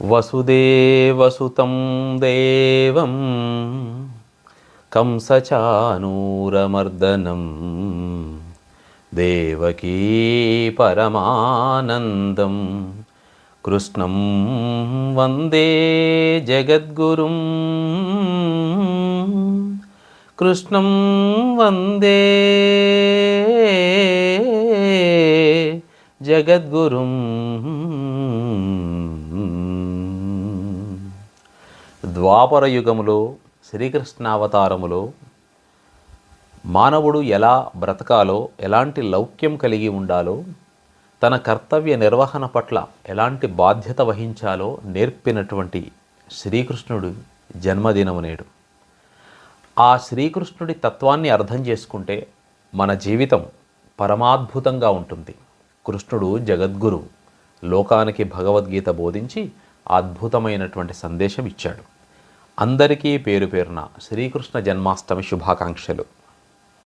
వసుదేవసుతం దేవం కంసచానూరమర్దనం దేవకీ పరమానందం కృష్ణం వందే జగద్గురుం కృష్ణం వందే జగద్గురుం ద్వాపర యుగములో శ్రీకృష్ణావతారములో మానవుడు ఎలా బ్రతకాలో ఎలాంటి లౌక్యం కలిగి ఉండాలో తన కర్తవ్య నిర్వహణ పట్ల ఎలాంటి బాధ్యత వహించాలో నేర్పినటువంటి శ్రీకృష్ణుడు జన్మదినము నేడు. ఆ శ్రీకృష్ణుడి తత్వాన్ని అర్థం చేసుకుంటే మన జీవితం పరమాద్భుతంగా ఉంటుంది. కృష్ణుడు జగద్గురు. లోకానికి భగవద్గీత బోధించి అద్భుతమైనటువంటి సందేశం ఇచ్చాడు. అందరికీ పేరు పేరున శ్రీకృష్ణ జన్మాష్టమి శుభాకాంక్షలు.